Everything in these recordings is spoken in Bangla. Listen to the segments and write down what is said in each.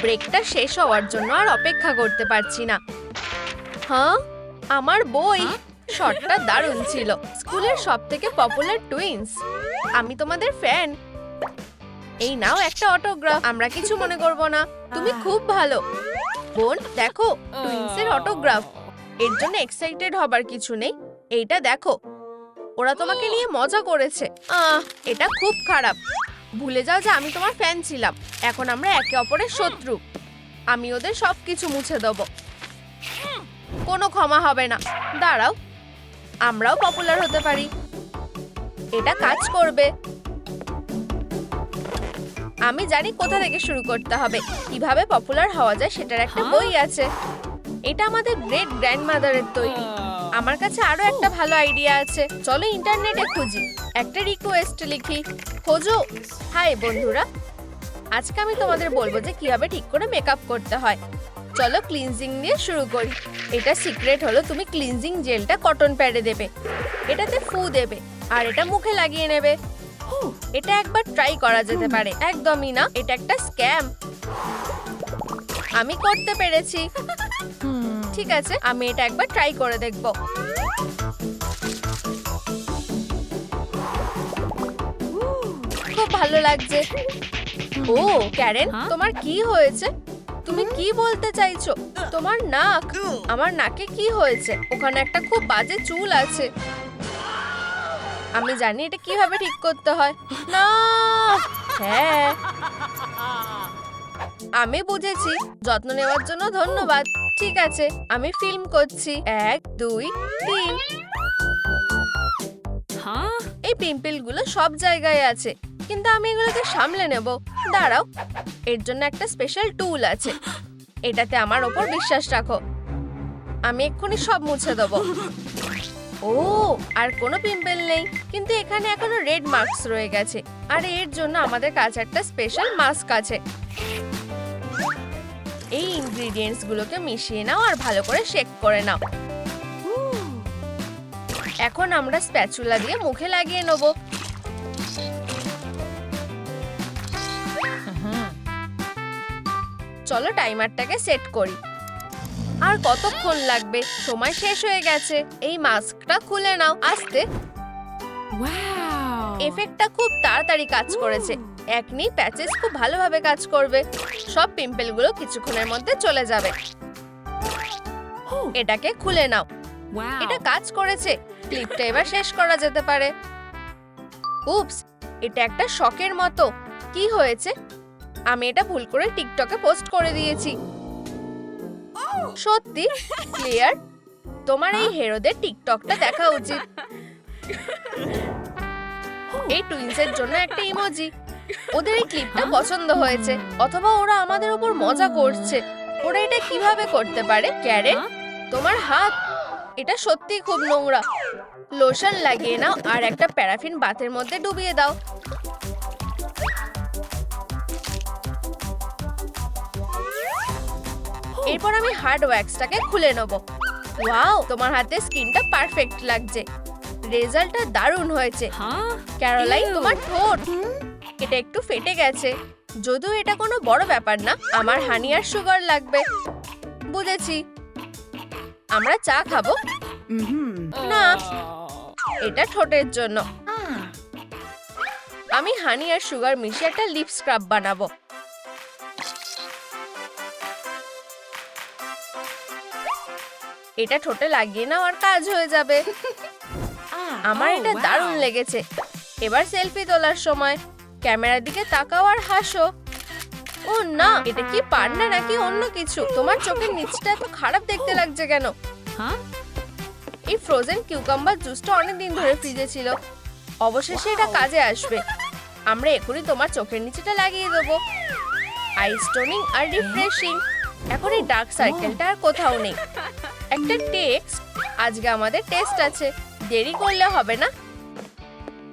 ব্রেকটা শেষ হওয়ার জন্য আর অপেক্ষা করতে পারছি না। হ্যাঁ আমার বই শটটা দারুণ ছিল। স্কুলের সব থেকে পপুলার টুইন্স। আমি তোমাদের ফ্যান। এই নাও একটা অটোগ্রাফ। আমরা কিছু মনে করব না। তুমি খুব ভালো। বোন, দেখো, টুইন্সের অটোগ্রাফ। এর জন্য এক্সাইটেড হবার কিছু নেই। এইটা দেখো। ওরা তোমাকে নিয়ে মজা করেছে। আহ, এটা খুব খারাপ। ভুলে যাও যে আমি তোমার ফ্যান ছিলাম। এখন আমরা একে অপরের শত্রু। আমি ওদের সব কিছু মুছে দেবো। কোনো ক্ষমা হবে না। দাঁড়াও আমরাও পপুলার হতে পারি। এটা কাজ করবে। আমি জানি কোথা থেকে শুরু করতে হবে। কীভাবে পপুলার হওয়া যায় সেটার একটা বই আছে। এটা আমাদের গ্রেট গ্র্যান্ডমাদারের তৈরি। আমার কাছে আরও একটা ভালো আইডিয়া আছে। চলো ইন্টারনেটে খুঁজি। একটা রিকোয়েস্ট লিখি। খোঁজো। হাই বন্ধুরা। আজকে আমি তোমাদের বলব যে কীভাবে ঠিক করে মেকআপ করতে হয়। চলো ক্লিনজিং দিয়ে শুরু করি। এটা সিক্রেট হলো, তুমি ক্লিনজিং জেলটা কটন প্যাডে দেবে। এটাতে ফু দেবে, আর এটা মুখে লাগিয়ে নেবে। এটা একবার ট্রাই করা যেতে পারে। একদমই না, এটা একটা স্ক্যাম আমি করতে পেরেছি। ঠিক আছে আমি এটা একবার ট্রাই করে দেখব। খুব ভালো লাগছে। ও ক্যারেন তোমার কি হয়েছে? তুমি কি বলতে চাইছো? তোমার নাক আমার নাকে কি হয়েছে? ওখানে একটা খুব বাজে চুল আছে। আমি জানি এটা কীভাবে ঠিক করতে হয়। না হ্যাঁ। আমি বুঝেছি। যত্ন নেওয়ার জন্য ধন্যবাদ। ঠিক আছে আমি ফিল্ম করছি। এক দুই তিন। এই পিম্পলগুলো সব জায়গায় আছে। কিন্তু আমি এগুলোকে সামলে নেব। দাঁড়াও। এর জন্য একটা স্পেশাল টুল আছে। এটাতে আমার ওপর বিশ্বাস রাখো। আমি এক্ষুনি সব মুছে দেবো। ও আর কোনো পিম্পল নেই। কিন্তু এখানে এখনও রেড মার্কস রয়ে গেছে। আর এর জন্য আমাদের কাছে একটা স্পেশাল মাস্ক আছে। এই ইনগ্রেডিয়েন্টস গুলোকে মিশিয়ে নাও আর ভালো করে শেক করে নাও। এখন আমরা স্প্যাচুলা দিয়ে মুখে লাগিয়ে নেব। চলো টাইমারটাকে সেট করি। আর কতক্ষণ লাগবে? সময় শেষ হয়ে গেছে। এই মাস্কটা খুলে নাও। আস্তে। এফেক্টটা খুব তাড়াতাড়ি কাজ করেছে। একনি প্যাচেস খুব ভালোভাবে কাজ করবে। সব পিম্পলগুলো কিছুক্ষণের মধ্যে চলে যাবে। এটাকে খুলে নাও। এটা কাজ করেছে। ক্লিপটা এবার শেষ করা যেতে পারে। উপস এটা একটা শকের মতো। কি হয়েছে? আমি এটা ভুল করে টিকটকে পোস্ট করে দিয়েছি। সত্যি? ক্লিয়ার? তোমার এই হেরোদের টিকটকটা দেখা উচিত। এই টুইন্সের জন্য একটা ইমোজি। ওদের এই ক্লিপটা পছন্দ হয়েছে। অথবা ওরা আমাদের উপর মজা করছে। ওরা এটা কীভাবে করতে পারে ক্যারেট? তোমার হাত। এটা সত্যি খুব নোংরা। লোশন লাগিয়ে নাও আর একটা প্যারাফিন বাতের মধ্যে ডুবিয়ে দাও। এরপর আমি হার্ড ওয়্যাক্সটাকে খুলে নেব। ওয়াও তোমার হাতে স্কিনটা পারফেক্ট লাগছে। রেজাল্টটা দারুণ হয়েছে। ক্যারোলাইন তোমার ঠোঁট। এটা একটু ফেটে গেছে। যদিও এটা কোনো বড় ব্যাপার না আমার হানি আর সুগার লাগবে। বুঝেছি। আমরা চা খাব? না এটা ঠোঁটের জন্য। আমি হানি আর সুগার মিশিয়ে একটা লিপ স্ক্রাব বানাবো। এটা ঠোঁটে লাগিয়ে নাও আর কাজ হয়ে যাবে। আমার এটা দারুণ লেগেছে। এবার সেলফি তোলার সময়। ক্যামেরার দিকে তাকাও আর হাসো। ও না এটা কি পান্ডা নাকি অন্য কিছু? তোমার চোখের নিচটা এত খারাপ দেখতে লাগছে কেন? এই ফ্রোজেন কিউকাম্বার জুসটা অনেক দিন ধরে ফ্রিজে ছিল। অবশেষে এটা কাজে আসবে। আমরা এখনই তোমার চোখের নিচেটা লাগিয়ে দেবো। আই স্টোনিং আর রিফ্রেশিং এখন এই ডার্ক সার্কেলটা আর কোথাও নেই। একটা টেক্সট আজকে আমাদের টেস্ট আছে। দেরি করলে হবে না।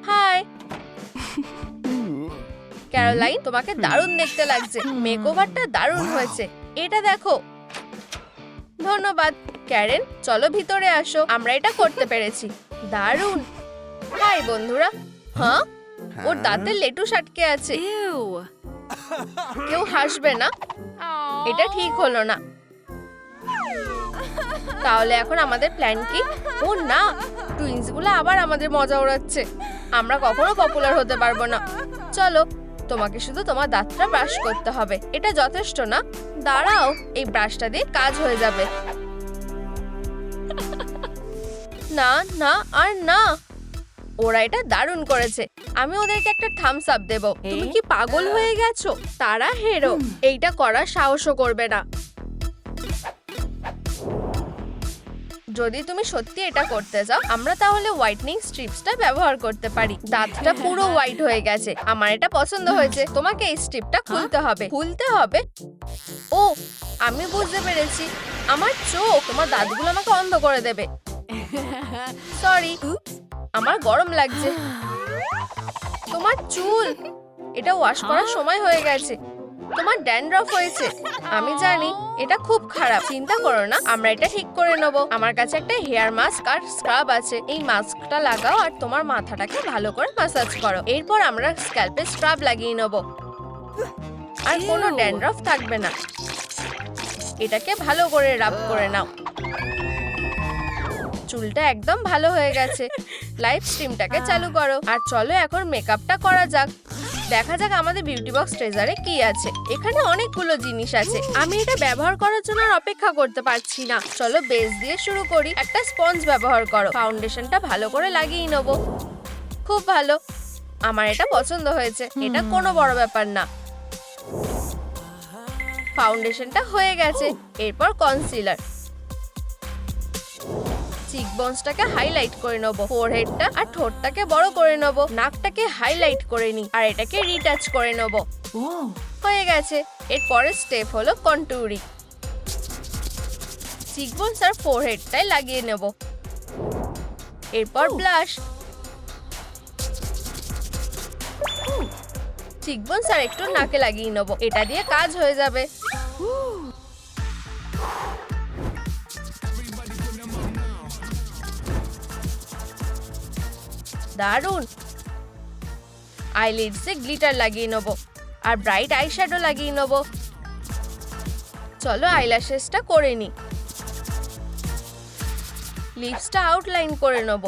হাই ক্যারোলাইন তোমাকে দারুণ দেখতে লাগছে। মেকওভারটা দারুণ হয়েছে। এটা দেখো। ধন্যবাদ। ক্যারেন চলো ভিতরে আসো। আমরা এটা করতে পেরেছি। দারুণ। হাই বন্ধুরা। হ্যাঁ? ওর দাঁতে লেটু আটকে আছে। কেউ হাসবে না। এটা ঠিক হলো না। তাহলে এখন আমাদের প্ল্যান কি? ও না টুইন্সগুলো আবার আমাদের মজা ওড়াচ্ছে আমরা কখনো পপুলার হতে পারব না। চলো তোমাকে শুধু তোমার দাঁতটা ব্রাশ করতে হবে। এটা যথেষ্ট না। দাঁড়াও এই ব্রাশটা দিয়ে কাজ হয়ে যাবে। না না আর না। ওরা এটা দারুণ করেছে। আমি ওদেরকে একটা থামস আপ দেব। তুমি কি পাগল হয়ে গেছো? তারা হেরো এইটা করার সাহসও করবে না। যদি তুমি সত্যি এটা করতে চাও আমরা তাহলে হোয়াইটনিং স্ট্রিপসটা ব্যবহার করতে পারি। দাঁতটা পুরো হোয়াইট হয়ে গেছে। আমার এটা পছন্দ হয়েছে। তোমাকে এই স্ট্রিপটা খুলতে হবে। খুলতে হবে। ও আমি বুঝতে পেরেছি। আমার চোখ তোমার দাঁতগুলো আমাকে অন্ধ করে দেবে। সরি আমার গরম লাগছে। তোমার চুল এটা ওয়াশ করার সময় হয়ে গেছে। তোমার ড্যান্ড্রফ হয়েছে। আমি জানি এটা খুব খারাপ। চিন্তা করো না আমরা এটা ঠিক করে নেব। আমার কাছে একটা হেয়ার মাস্ক আর স্ক্রাব আছে। এই মাস্কটা লাগাও আর তোমার মাথাটাকে ভালো করে ম্যাসাজ করো। এরপর আমরা স্ক্যাল্পে স্ক্রাব লাগিয়ে নেব। আর কোনো ড্যান্ড্রফ থাকবে না। এটাকে ভালো করে রাব করে নাও। চুলটা একদম ভালো হয়ে গেছে। লাইভ স্ট্রিমটাকে চালু করো। আর চলো এখন মেকআপটা করা যাক। দেখা যাক আমাদের বিউটি বক্স ট্রেজারে কি আছে। এখানে অনেকগুলো জিনিস আছে। আমি এটা ব্যবহার করার জন্য অপেক্ষা করতে পারছি না। চলো বেস দিয়ে শুরু করি। একটা স্পঞ্জ ব্যবহার করো। ফাউন্ডেশনটা ভালো করে লাগিয়ে নেব। খুব ভালো। আমার এটা পছন্দ হয়েছে। এটা কোনো বড় ব্যাপার না। ফাউন্ডেশনটা হয়ে গেছে। এরপর কনসিলার চিকবোনসটাকে হাইলাইট করে নেব। ফোরহেডটা আর ঠোঁটটাকে বড় করে নেব। নাকটাকে হাইলাইট করে নি আর এটাকে রিটাচ করে নেব। হয়ে গেছে। এর পরের স্টেপ হলো কন্টুরিং চিকবোনস আর ফোরহেডটাই লাগিয়ে নেব। এরপর ব্লাশ চিকবোনস আর একটু নাকে লাগিয়ে নেব। এটা দিয়ে কাজ হয়ে যাবে। দারুণ আইলিডসে গ্লিটার লাগিয়ে নেব, আর ব্রাইট আইশ্যাডো লাগিয়ে নেব। চলো আইল্যাশেসটা করে নি। লিপসটা আউটলাইন করে নেব।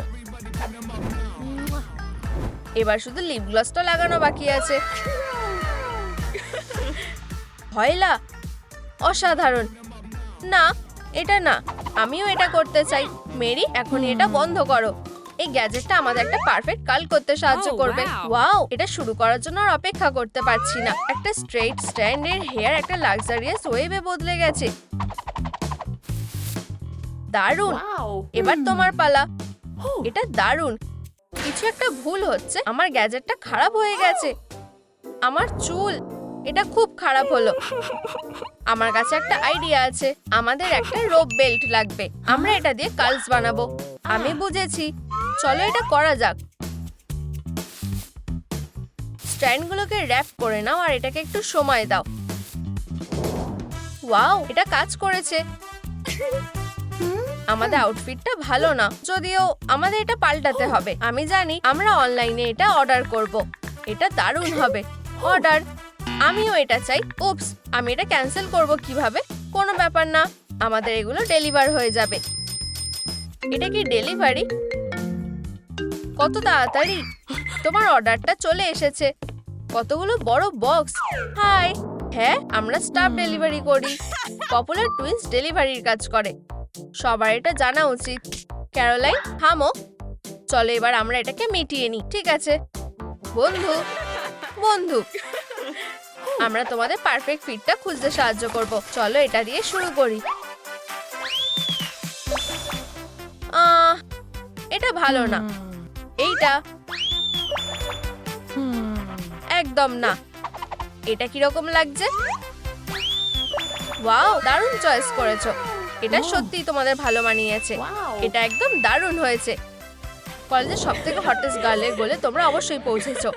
এবার শুধু লিপ গ্লসটা লাগানো বাকি আছে। ভয়লা, অসাধারণ। না, এটা না, আমিও এটা করতে চাই। মেরি এখন এটা বন্ধ করো। এই গ্যাজেটটা আমাদের একটা পারফেক্ট কাল করতে সাহায্য Oh, করবে। ওয়াও এটা শুরু করার জন্য আর অপেক্ষা করতে পারছি না। একটা স্ট্রেট স্ট্যান্ডের হেয়ার একটা লাক্সারিয়াস ওয়েবে বদলে গেছে। দারুণ। এবার তোমার পালা। এটা দারুণ। কিছু একটা ভুল হচ্ছে। আমার গ্যাজেটটা খারাপ হয়ে গেছে। আমার চুল এটা খুব খারাপ হলো। আমার কাছে একটা আইডিয়া আছে। আমাদের একটা রোপ বেল্ট লাগবে। আমরা এটা দিয়ে কালস বানাবো। আমি বুঝেছি। চলো এটা করা যাক। স্ট্যান্ডগুলোকে র্যাপ করে নাও আর এটাকে একটু সময় দাও। ওয়াও, এটা কাজ করেছে। আমাদের আউটফিটটা ভালো না, যদিও আমাদের এটা পাল্টাতে হবে। আমি জানি আমরা অনলাইনে এটা অর্ডার করব। এটা দারুণ হবে। অর্ডার, আমিও এটা চাই। উপস আমি এটা ক্যান্সেল করব কীভাবে? কোনো ব্যাপার না, আমাদের এগুলো ডেলিভার হয়ে যাবে। এটা কি ডেলিভারি? কত তাড়াতাড়ি। তোমার অর্ডারটা চলে এসেছে। কতগুলো বড় বক্স। হাই। হ্যাঁ আমরা স্টাফ ডেলিভারি করি। পপুলার টুইন্স ডেলিভারির কাজ করে। সবার এটা জানা উচিত। ক্যারোলাইন থামো চলো এবার আমরা এটাকে মিটিয়ে নিই ঠিক আছে? বন্ধু বন্ধু আমরা তোমাদের পারফেক্ট ফিটটা খুঁজতে সাহায্য করব। চলো এটা দিয়ে শুরু করি। আহ, এটা ভালো না। এইটা। একদম না। এটা কীরকম লাগছে? ওয়াও দারুণ চয়েস করেছ। এটা সত্যিই তোমাদের ভালো মানিয়েছে। এটা একদম দারুণ হয়েছে। কলেজের সব থেকে হটেস্ট গার্লের বলে তোমরা অবশ্যই পৌঁছেছো।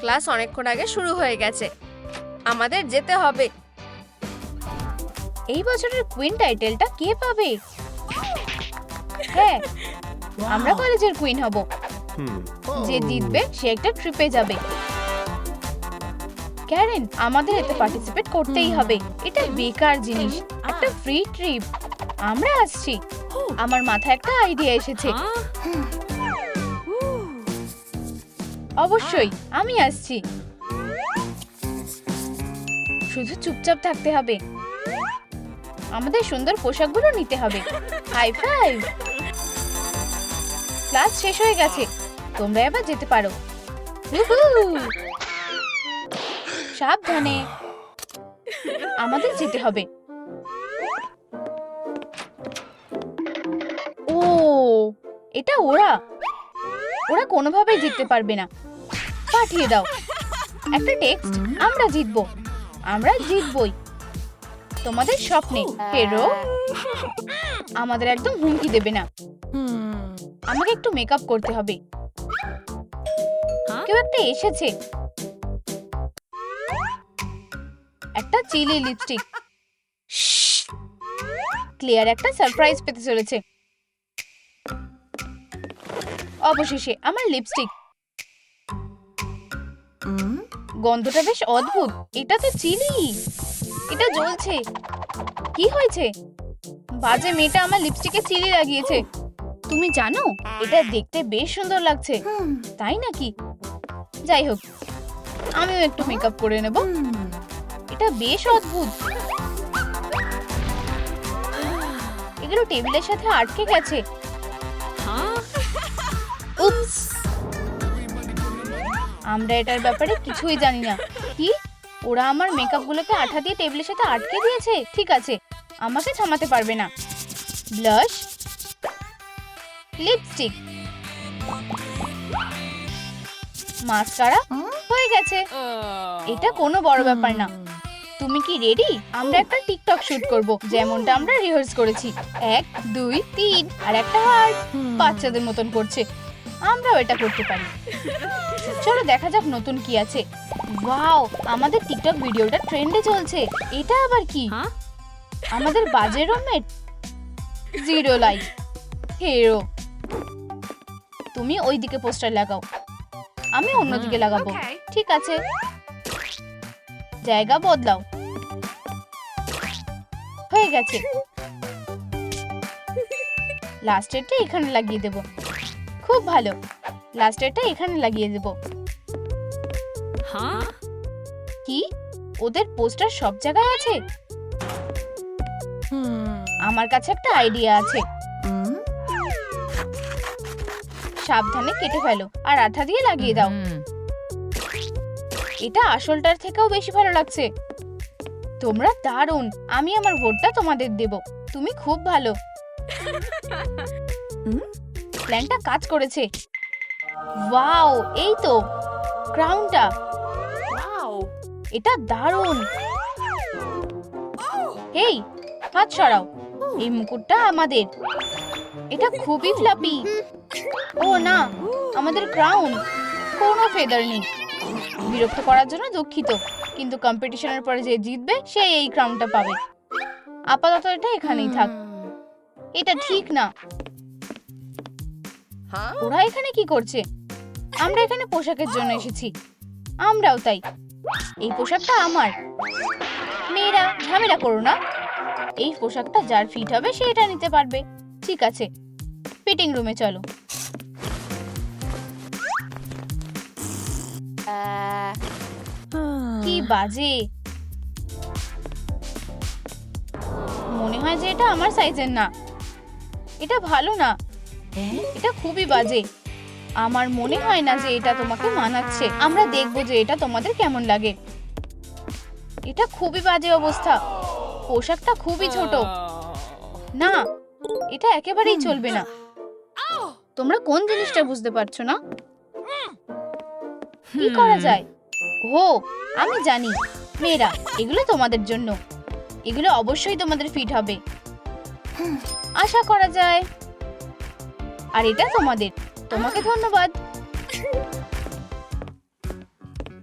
ক্লাস অনেকক্ষণ আগে শুরু হয়ে গেছে। আমাদের যেতে হবে। এই বছরের কুইন টাইটেলটা কে পাবে? হ্যাঁ আমরা কলেজের কুইন হব. যে জিতবে সে একটা ট্রিপে যাবে। ক্যারেন আমাদের এতে পার্টিসিপেট করতেই হবে। এটা বেকার জিনিস একটা ফ্রি ট্রিপ আমরা আসছি। আমার মাথায় একটা আইডিয়া এসেছে। অবশ্যই আমি আসছি। শুধু চুপচাপ থাকতে হবে। আমাদের সুন্দর পোশাকগুলো নিতে হবে। হাই ফাইভ ক্লাস শেষ হয়ে গেছে। তোমরা এবার যেতে পারো। সাবধানে। আমাদের যেতে হবে। ও, এটা ওরা। ওরা কোনোভাবেই জিততে পারবে না। পাঠিয়ে দাও। একটা টেক্সট, আমরা জিতবো। আমরা জিতবই। তোমাদের স্বপ্নে। হেরো আমাদের একদম হুমকি দেবে না। আমাকে একটু মেকআপ করতে হবে। কেউ একটা এসেছে। একটা চিলি লিপস্টিক ক্লিয়ার একটা সারপ্রাইজ পেতে চলেছে। অবশেষে আমার লিপস্টিক গন্ধটা বেশ অদ্ভুত। এটা তো চিলি এটা জ্বলছে। কি হয়েছে? বাজে মেয়েটা আমার লিপস্টিকে চিলি লাগিয়েছে। তুমি জানো, এটা দেখতে বেশ সুন্দর লাগছে। তাই নাকি? যাই হোক, আমিও একটু মেকআপ করে নেব। এটা বেশ অদ্ভুত। এগুলো টেবিলের সাথে আটকে গেছে। আমরা এটার ব্যাপারে কিছুই জানি না। কি? ওরা আমার মেকআপ গুলোকে আঠা দিয়ে টেবিলের সাথে আটকে দিয়েছে। ঠিক আছে আমাকে থামাতে পারবে না। ব্লাশ লিপস্টিক মাস্কারা হয়ে গেছে। এটা কোনো বড় ব্যাপার না। তুমি কি রেডি আমরা একটা টিকটক শুট করব যেমনটা আমরা রিহার্স করেছি। এক দুই তিন আর একটা হার্ট বাচ্চাদের মতন করছে। আমরাও এটা করতে পারি। চলো দেখা যাক নতুন কি আছে। ওয়াও আমাদের টিকটক ভিডিওটা ট্রেন্ডে চলছে। এটা আবার কি? আমাদের বাজে রুমমেট জিরো লাইক। হিরো। তুমি ওই দিকে পোস্টার লাগাও। আমি অন্যদিকে লাগাবো। ঠিক আছে। জায়গা বদলাও। হয়ে গেছে। লাস্টেরটা এখানে লাগিয়ে দেব। খুব ভালো। লাস্টেরটা এখানে লাগিয়ে দেব। কি? ওদের পোস্টার সব জায়গায় আছে? আমার কাছে একটা আইডিয়া আছে। সাবধানে কেটে ফেলো আর আঠা দিয়ে লাগিয়ে দাও। এটা আসলটার থেকেও বেশি ভালো লাগছে। তোমরা দারুণ! আমি আমার ভোটটা তোমাদের দেব। তুমি খুব ভালো। প্ল্যানটা কাজ করেছে। ওয়াও এই তো। ক্রাউনটা। এটা দারুণ। এই, হাত সরাও। এই মুকুটটা আমাদের। এটা খুবই ফ্লাপি। ও না, আমাদের ক্রাউন। কোনো ফেদার নেই। বিরক্ত করার জন্য দুঃখিত। কিন্তু কম্পিটিশনের পরে যে জিতবে, সে এই ক্রাউনটা পাবে। আপাতত এটা এখানেই থাক। এটা ঠিক না। ওরা এখানে কি করছে? আমরা এখানে পোশাকের জন্য এসেছি। আমরাও তাই। এই পোশাকটা আমার। মেয়েরা ঝামেলা করো না। এই পোশাকটা যার ফিট হবে সে এটা নিতে পারবে। ঠিক আছে ফিটিং রুমে চলো। কি বাজে। মনে হয় যে এটা আমার সাইজের না। এটা ভালো না। এটা খুবই বাজে। আমার মনে হয় না যে এটা তোমাকে মানাচ্ছে। আমরা দেখব যে এটা তোমাদের কেমন লাগে। এটা খুবই বাজে অবস্থা। পোশাকটা খুবই ছোট। না এটা একেবারেই চলবে না। তোমরা কোন জিনিসটা বুঝতে পারছ না? কি করা যায়? ও আমি জানি। মেয়েরা এগুলো তোমাদের জন্য। এগুলো অবশ্যই তোমাদের ফিট হবে। আশা করা যায়। আর এটা তোমাদের। তোমাকে ধন্যবাদ।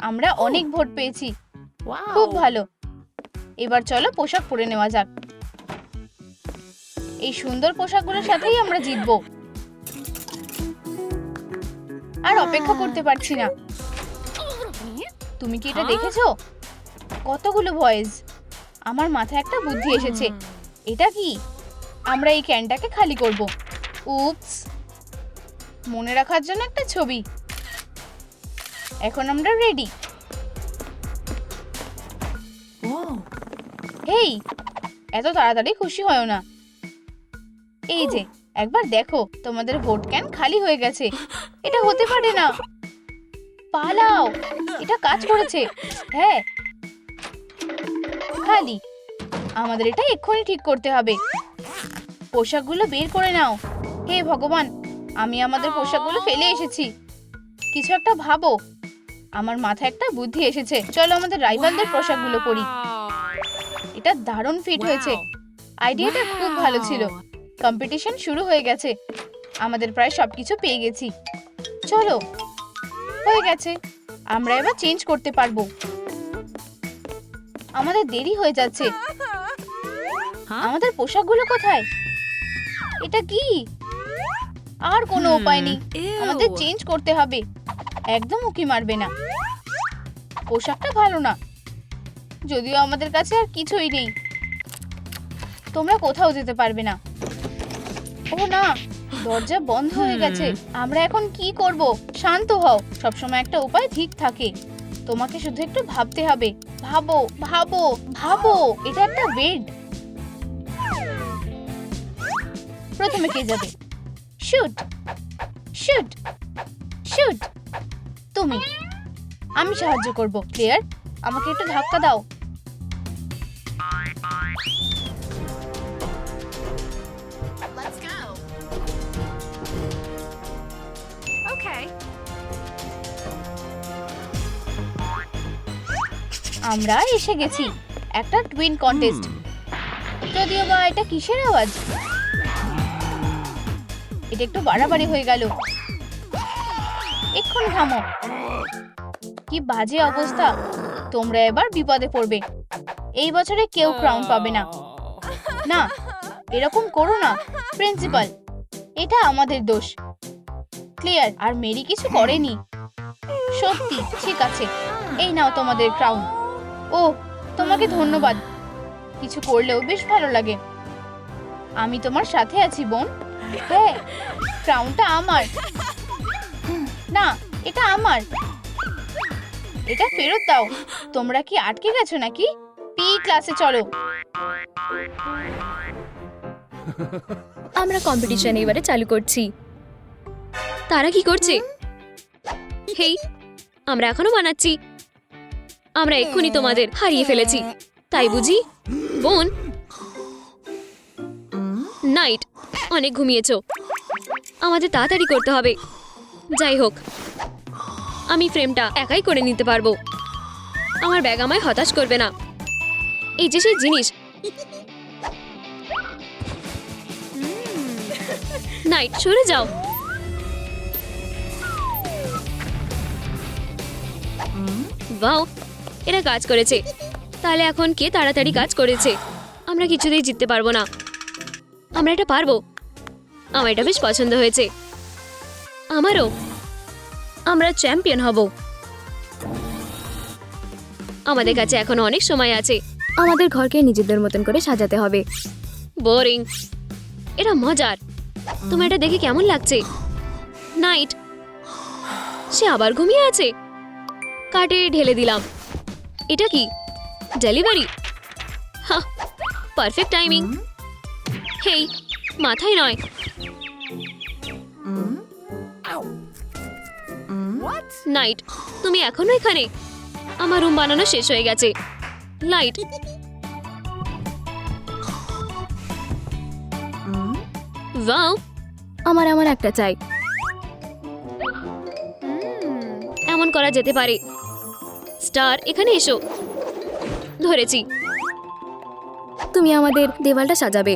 আমরা অনেক ভোট পেয়েছি। খুব ভালো। এবার চলো পোশাক পরে নেওয়া যাক। এই সুন্দর পোশাকগুলোর সাথেই আমরা জিতবো। আর অপেক্ষা করতে পারছি না। তুমি কি এটা দেখেছ? কতগুলো ভয়েস। আমার মাথায় একটা বুদ্ধি এসেছে। এটা কি? আমরা এই ক্যানটাকে খালি করব। উপস মনে রাখার জন্য একটা ছবি। এখন আমরা রেডি এই এত তাড়াতাড়ি খুশি হয় না। এই যে একবার দেখো তোমাদের ভোট ক্যান খালি হয়ে গেছে। এটা হতে পারে না। পালাও এটা কাজ করেছে। হ্যাঁ। খালি আমাদের এটা এক্ষুনি ঠিক করতে হবে। পোশাকগুলো বের করে নাও। হে ভগবান আমি আমাদের পোশাকগুলো ফেলে এসেছি। কিছু একটা ভাবো। আমার মাথায় একটা বুদ্ধি এসেছে। চলো আমাদের রাইভালদের পোশাকগুলো পরি। এটা দারুণ ফিট হয়েছে। আইডিয়াটা খুব ভালো ছিল। কম্পিটিশন শুরু হয়ে গেছে। আমাদের প্রায় সবকিছু পেয়ে গেছি। চলো। হয়ে গেছে। আমরা এবার চেঞ্জ করতে পারব। আমাদের দেরি হয়ে যাচ্ছে। আমাদের পোশাকগুলো কোথায়? এটা কি? আর কোনো উপায় নেই। আমাদের চেঞ্জ করতে হবে। একদম উকি মারবে না। পোশাকটা ভালো না। যদিও আমাদের কাছে আর কিছুই নেই। তোমরা কোথাও যেতে পারবে না। ও না দরজা বন্ধ হয়ে গেছে। আমরা এখন কি করব? শান্ত হও। সবসময় একটা উপায় ঠিক থাকে। তোমাকে শুধু একটু ভাবতে হবে। ভাবো ভাবো ভাবো। এটা একটা বেড প্রথমে কে যাবে? শুট শুট শুট তুমি আমি সাহায্য করব ক্লিয়ার? আমাকে একটু ধাক্কা দাও। Let's go. Okay. আমরা এসে গেছি একটা টুইন কন্টেস্ট যদিও বা এটা কিসের আওয়াজ? এটা একটু বাড়াবাড়ি হয়ে গেল। এক্ষুনি থামো। কি বাজে অবস্থা। তোমরা এবার বিপদে পড়বে। এই বছরে কেউ ক্রাউন পাবে না। না, এরকম করো না প্রিন্সিপাল এটা আমাদের দোষ। ক্লিয়ার আর মেরি কিছু করেনি। সত্যি, ঠিক আছে। এই নাও তোমাদের ক্রাউন ও, তোমাকে ধন্যবাদ। কিছু করলেও বেশ ভালো লাগে। আমি তোমার সাথে আছি, বোন। হ্যাঁ ক্রাউনটা আমার। না, এটা আমার। এটা ফেরত দাও। তোমরা কি আটকে গেছো নাকি? পি ক্লাসে চলো। আমরা কম্পিটিশন এবারে চালু করছি। তারা কি করছে? হেই, আমরা এখনও বানাচ্ছি। আমরা এক্ষুনি তোমাদের হারিয়ে ফেলেছি। তাই বুঝি? বোন নাইট, অনেক ঘুমিয়েছ। আমাদের তাড়াতাড়ি করতে হবে। যাই হোক, আমি ফ্রেমটা একাই করে নিতে পারব। আমার ব্যাগ আমায় হতাশ করবে না। এই যে সেই জিনিস। নাইট, সরে যাও। বাও এরা কাজ করেছে। তাহলে এখন কে তাড়াতাড়ি কাজ করেছে? আমরা কিছুতেই জিততে পারব না। আমরা এটা পারব। আমার এটা বেশ পছন্দ হয়েছে। আমারও। আমরা চ্যাম্পিয়ন হব। আমাদের কাছে এখনও অনেক সময় আছে। আমাদের ঘরকে নিজেদের মতন করে সাজাতে হবে। বোরিং। এটা মজার। তোমার এটা দেখে কেমন লাগছে? নাইট। সে আবার ঘুমিয়ে আছে। কাটে ঢেলে দিলাম। এটা কি? ডেলিভারি? হা পারফেক্ট টাইমিং। হেই মাথায় নয়। What? নাইট তুমি এখনও এখানে? আমার রুম বানানো শেষ হয়ে গেছে। লাইট। ওয়াও। আমার এমন একটা চাই। এমন করা যেতে পারে। স্টার এখানে এসো। ধরেছি। তুমি আমাদের দেওয়ালটা সাজাবে।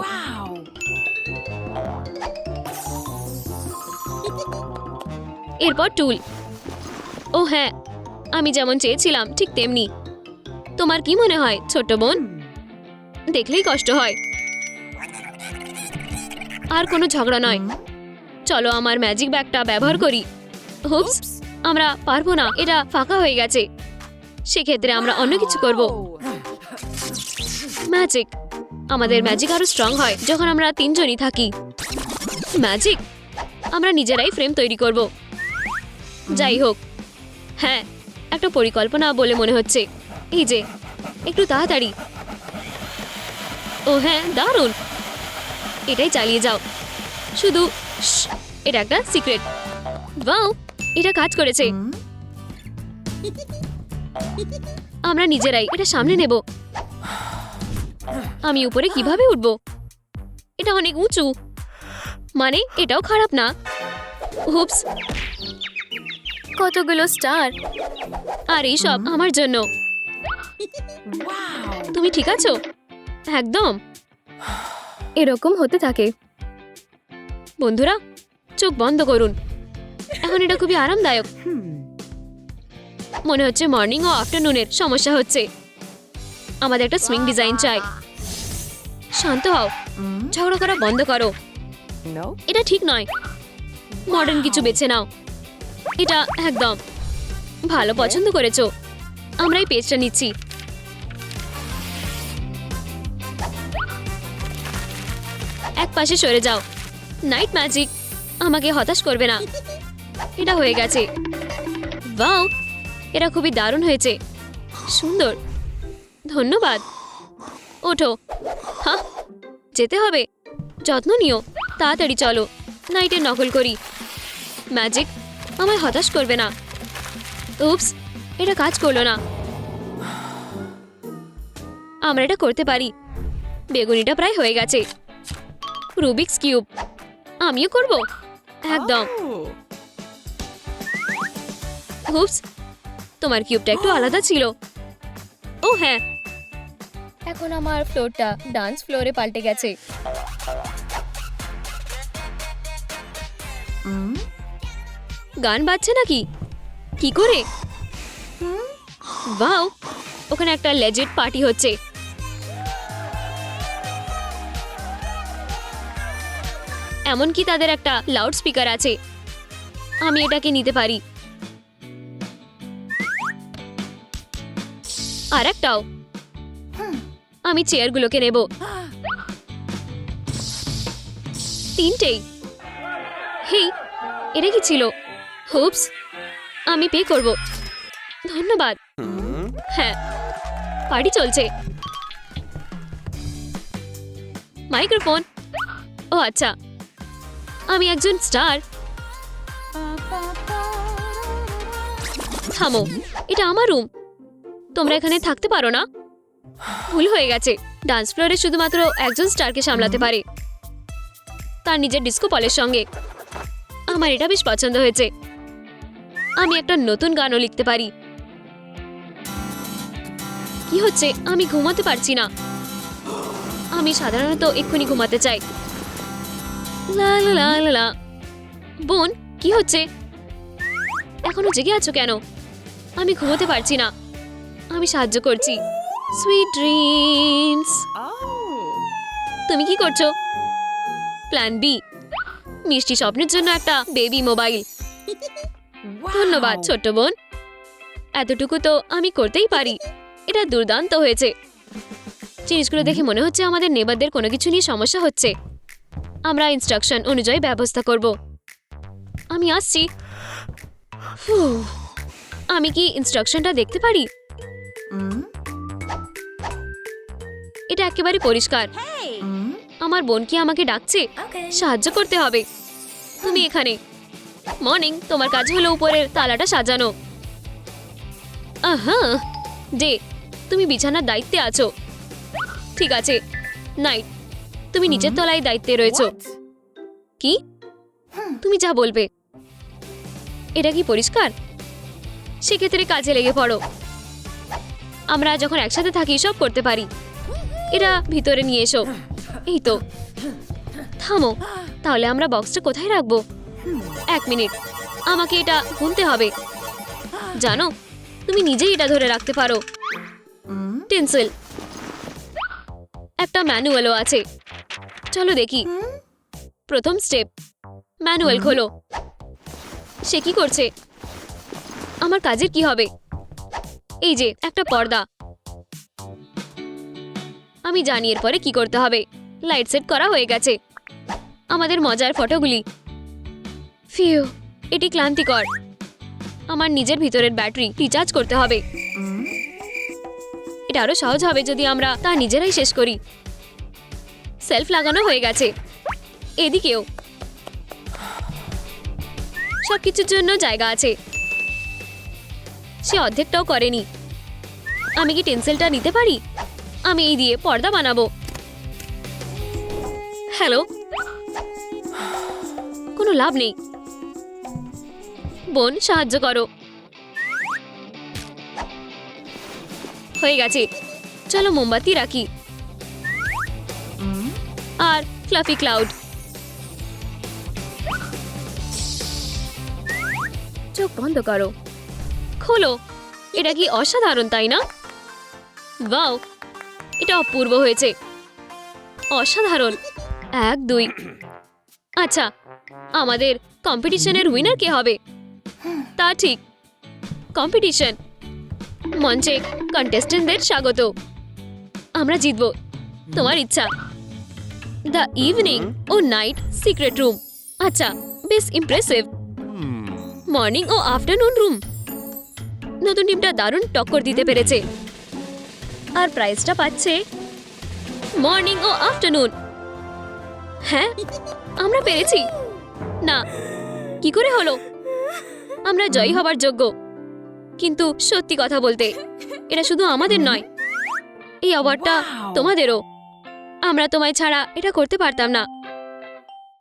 এরপর টুল। ও হ্যাঁ আমি যেমন চেয়েছিলাম, ঠিক তেমনি। তোমার কি মনে হয়, ছোট্ট বোন? দেখলেই কষ্ট হয়। আর কোনো ঝগড়া নয়। চলো আমার ম্যাজিক ব্যাগটা ব্যবহার করি। হুপস আমরা পারব না, এটা ফাঁকা হয়ে গেছে। সেক্ষেত্রে আমরা অন্য কিছু করব। ম্যাজিক আমাদের ম্যাজিক আরও স্ট্রং হয়, যখন আমরা তিনজনই থাকি। ম্যাজিক আমরা নিজেরাই ফ্রেম তৈরি করব। যাই হোক। হ্যাঁ একটা পরিকল্পনা বলে মনে হচ্ছে। এই যে একটু তাড়াতাড়ি। ও হ্যাঁ দারুণ। এটাই চালিয়ে যাও। শুধু এটা একটা সিক্রেট। বাও এটা কাজ করেছে। আমরা নিজেরাই এটা সামনে নেব। আমি উপরে কীভাবে উঠব? এটা অনেক উঁচু। মানে এটাও খারাপ না। হুপস কতগুলো স্টার? আর এই সব আমার জন্য। তুমি ঠিক আছো? একদম। এরকম হতে থাকে। বন্ধুরা চোখ বন্ধ করুন। এখন এটা খুবই আরামদায়ক। মনে হচ্ছে মর্নিং ও আফটারনুনের সমস্যা হচ্ছে। আমাদের একটা সুইং ডিজাইন চাই। শান্ত হও। ঝগড়া করা বন্ধ করো। এটা ঠিক নয়। মডার্ন কিছু বেছে নাও। এটা একদম ভালো পছন্দ করেছ। আমরা এই পেজটা নিচ্ছি। এক পাশে সরে যাও। নাইট ম্যাজিক আমাকে হতাশ করবে না। এটা হয়ে গেছে। বাও এটা খুবই দারুণ হয়েছে। সুন্দর। ধন্যবাদ। ওঠো। হা যেতে হবে। যত্ন নিও। তাড়াতাড়ি চলো। নাইটের নকল করি। ম্যাজিক আমায় হতাশ করবে না। উপস এটা কাজ করল না। আমরা এটা করতে পারি। বেগুনিটা প্রায় হয়ে গেছে। রুবিক্স কিউব, আমিও করব। একদম. হুপস তোমার কিউবটা একটু আলাদা ছিল। ও হ্যাঁ। এখন আমার ফ্লোরটা ডান্স ফ্লোরে পাল্টে গেছে। গান বাজছে নাকি? কি করে? বাও ওখানে একটা লেজেট পার্টি হচ্ছে। এমনকি তাদের একটা লাউড স্পিকার আছে। আমি এটাকে নিতে পারি। আর একটাও। আমি চেয়ারগুলোকে নেব। তিনটেই। হেই, এটা কি ছিল? হুপস আমি পে করব। ধন্যবাদ। হ্যাঁ পার্টি চলছে। মাইক্রোফোন। ও আচ্ছা আমি একজন স্টার। থামো এটা আমার রুম। তোমরা এখানে থাকতে পারো না। ভুল হয়ে গেছে। ডান্স ফ্লোরে শুধুমাত্র একজন স্টারকে সামলাতে পারে। তার নিজের ডিস্কো পলের সঙ্গে। আমার এটা বেশ পছন্দ হয়েছে। আমি একটা নতুন গানও লিখতে পারি। কি হচ্ছে? আমি ঘুমাতে পারছি না। আমি সাধারণত এক্ষুনি ঘুমাতে চাই। লা লা লা লা বোন কি হচ্ছে? এখনও জেগে আছো কেন? আমি ঘুমোতে পারছি না। আমি সাহায্য করছি। Sweet dreams Oh. তুমি কি করছ? প্ল্যান বি মিষ্টি স্বপ্নের জন্য একটা বেবি মোবাইল ধন্যবাদ ছোট্ট বোন। এতটুকু তো আমি করতেই পারি। এটা দুর্দান্ত হয়েছে। জিনিসগুলো দেখে মনে হচ্ছে আমাদের নেবারদের কোনো কিছু নিয়ে সমস্যা হচ্ছে। আমরা ইনস্ট্রাকশন অনুযায়ী ব্যবস্থা করব। আমি আসছি। আমি কি ইনস্ট্রাকশনটা দেখতে পারি? এটা একেবারে পরিষ্কার। আমার বোন কি আমাকে ডাকছে? সাহায্য করতে হবে। তুমি এখানে। মর্নিং তোমার কাজ হলো উপরের তালাটা সাজানো। আহা ডে তুমি বিছানার দায়িত্বে আছো। ঠিক আছে নাইট তুমি নিচের তলায় দায়িত্বে রয়েছো। কি? তুমি যা বলবে। এটা কি পরিষ্কার? সেক্ষেত্রে কাজে লেগে পড়ো। আমরা যখন একসাথে থাকি সব করতে পারি। এরা ভিতরে নিয়ে এসো। এই তো। থামো। তাহলে আমরা বক্সটা কোথায় রাখব? এক মিনিট। আমাকে এটা গুনতে হবে। জানো, তুমি নিজেই এটা ধরে রাখতে পারো। টেন্সিল। একটা ম্যানুয়ালও আছে। চলো দেখি। প্রথম স্টেপ। ম্যানুয়াল খোলো। সে কি করছে? আমার কাজের কি হবে? এই যে, একটা পর্দা। আমি জানি এরপরে কি করতে হবে। লাইট সেট করা হয়ে গেছে। আমাদের মজার ফটোগুলি। ফিউ এটি ক্লান্তিকর। আমার নিজের ভিতরের ব্যাটারি রিচার্জ করতে হবে। এটা আরও সহজ হবে যদি আমরা তা নিজেরাই শেষ করি। সেলফ লাগানো হয়ে গেছে। এদিকেও। সবকিছুর জন্য জায়গা আছে। সে অর্ধেকটাও করেনি। আমি কি টেন্সেলটা নিতে পারি? আমি এই দিয়ে পর্দা বানাবো। হ্যালো কোনো লাভ নেই। বোন, সাহায্য করো। হয়ে গেছে। চলো মোমবাতি রাখি। আর ফ্লাফি ক্লাউড। চোখ বন্ধ করো। খোলো। এটা কি অসাধারণ, তাই না? বাও এটা অপূর্ব হয়েছে। অসাধারণ। এক, দুই। আচ্ছা আমাদের কম্পিটিশনের উইনার কে হবে? তা ঠিক। কম্পিটিশন মঞ্চে কন্টেস্টেন্টদের স্বাগত। আমরা জিতব। তোমার ইচ্ছা। দ্য ইভিনিং ও নাইট সিক্রেট রুম আচ্ছা বেশ ইমপ্রেসিভ মর্নিং ও আফটারনুন রুম নতুন টিমটা দারুণ টক্কর দিতে পেরেছে। আর প্রাইজটা পাচ্ছে মর্নিং ও আফটারনুন হ্যাঁ আমরা পেরেছি। না, কি করে হলো? আমরা জয়ী হবার যোগ্য। কিন্তু সত্যি কথা বলতে এটা শুধু আমাদের নয়। এই অ্যাওয়ার্ডটা তোমাদেরও। আমরা তোমায় ছাড়া এটা করতে পারতাম না।